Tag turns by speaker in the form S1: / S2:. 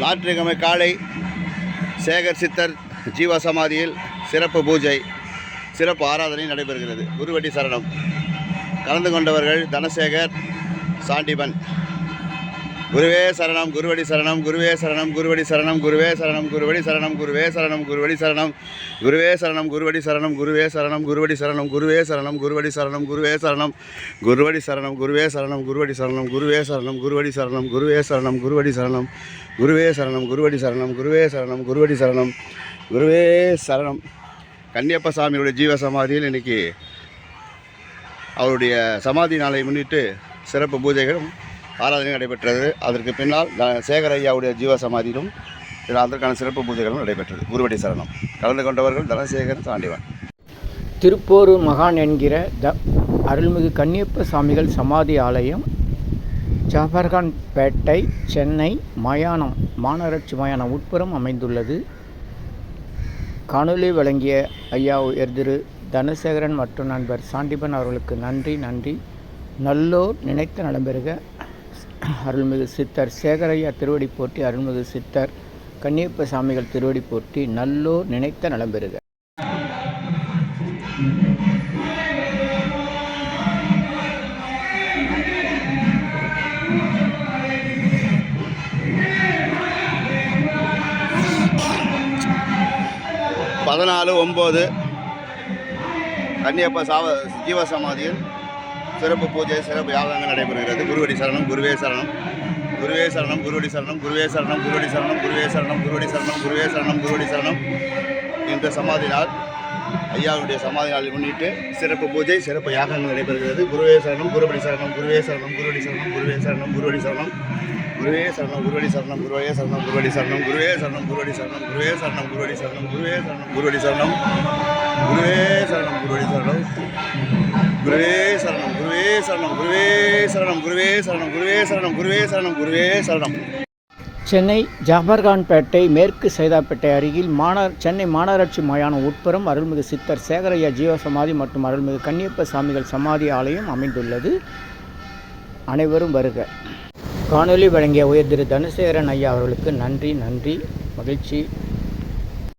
S1: ஞாயிற்றுக்கிழமை காலை சேகர் சித்தர் ஜீவ சமாதியில் சிறப்பு பூஜை சிறப்பு ஆராதனை நடைபெறுகிறது. குருவடி சரணம். கலந்து கொண்டவர்கள் தனசேகர் சாண்டிபன். குருவே சரணம் குருவடி சரணம் குருவே சரணம் குருவடி சரணம் குருவே சரணம் குருவடி சரணம் குருவே சரணம் குருவடி சரணம் குருவே சரணம் குருவடி சரணம் குருவே சரணம் குருவடி சரணம் குருவே சரணம் குருவடி சரணம் குருவே சரணம் குருவடி சரணம் குருவே சரணம் குருவடி சரணம் குருவே சரணம் குருவடி சரணம் குருவே சரணம் குருவடி சரணம் குருவே சரணம் குருவடி சரணம் குருவே சரணம் குருவடி சரணம் குருவே சரணம் கன்னியப்ப சாமியுடைய ஜீவ சமாதியில் இன்னைக்கு அவருடைய சமாதி நாளை முன்னிட்டு சிறப்பு பூஜைகளும் ஆராதனை நடைபெற்றது. அதற்கு பின்னால் த- சேகர் ஐயாவுடைய ஜீவ சமாதியிலும் அதற்கான சிறப்பு பூஜைகளும் நடைபெற்றது. குருவடி சரணம். கலந்து கொண்டவர்கள் தனசேகர் சாண்டிவன்
S2: திருப்போரூர் மகான் என்கிற த அருள்மிகு கன்னியப்ப சாமிகள் சமாதி ஆலயம் ஜாபர்கான் பேட்டை சென்னை மயானம் மாநகராட்சி மயானம் உட்புறம் அமைந்துள்ளது. காணொலி வழங்கிய ஐயா உயர்திரு தனசேகரன் மற்றும் நண்பர் சாண்டிபன் அவர்களுக்கு நன்றி நன்றி. நல்லோர் நினைத்த நலம்பெறுக அருள்மிகு சித்தர் சேகரையா திருவடி போற்றி அருள்மிகு சித்தர் கன்னியப்ப சாமிகள் திருவடி போற்றி நல்லோர் நினைத்த நலம்பெறுக
S1: பதினாலு ஒம்பது கன்னியப்ப சாவ ஜீவசமாதியில் சிறப்பு பூஜை சிறப்பு யாகங்கள் நடைபெறுகிறது குருவடி சரணம் குருவே சரணம் குருவே சரணம் குருவடி சரணம் குருவே சரணம் குருவடி சரணம் குருவே சரணம் குருவடி சரணம் குருவே சரணம் குருவடி சரணம் என்ற சமாதி நாள் ஐயாவுடைய சமாதி நாளை முன்னிட்டு சிறப்பு பூஜை சிறப்பு யாகங்கள் நடைபெறுகிறது குருவே சரணம் குருவடி சரணம் குருவே சரணம் குருவடி சரணம் குருவே சரணம் குருவடி சரணம் குருவே சரணம் குருவடி சரணம் குருவே சரணம் குருவடி சரணம் குருவே சரணம் குருவடி சரணம் குருவே சரணம் குருவடி சரணம் குருவே சரணம் குருவடி சரணம் குருவே சரணம் குருவே சரணம். குருவே சரணம் குருவே சரணம் குருவே சரணம் குருவே சரணம் குருவே சரணம் குருவே சரணம் குருவே சரணம்.
S2: சென்னை ஜாபர்கான்பேட்டை மேற்கு சைதாப்பேட்டை அருகில் மாநா சென்னை மாநகராட்சி மயானம் உட்புறம் அருள்மிகு சித்தர் சேகரையா ஜீவ சமாதி மற்றும் அருள்மிகு கன்னியப்ப சாமிகள் சமாதி ஆலயம் அமைந்துள்ளது. அனைவரும் வருக. காணொலி வழங்கிய உயர் திரு தனசேகரன் ஐயா அவர்களுக்கு நன்றி நன்றி மகிழ்ச்சி.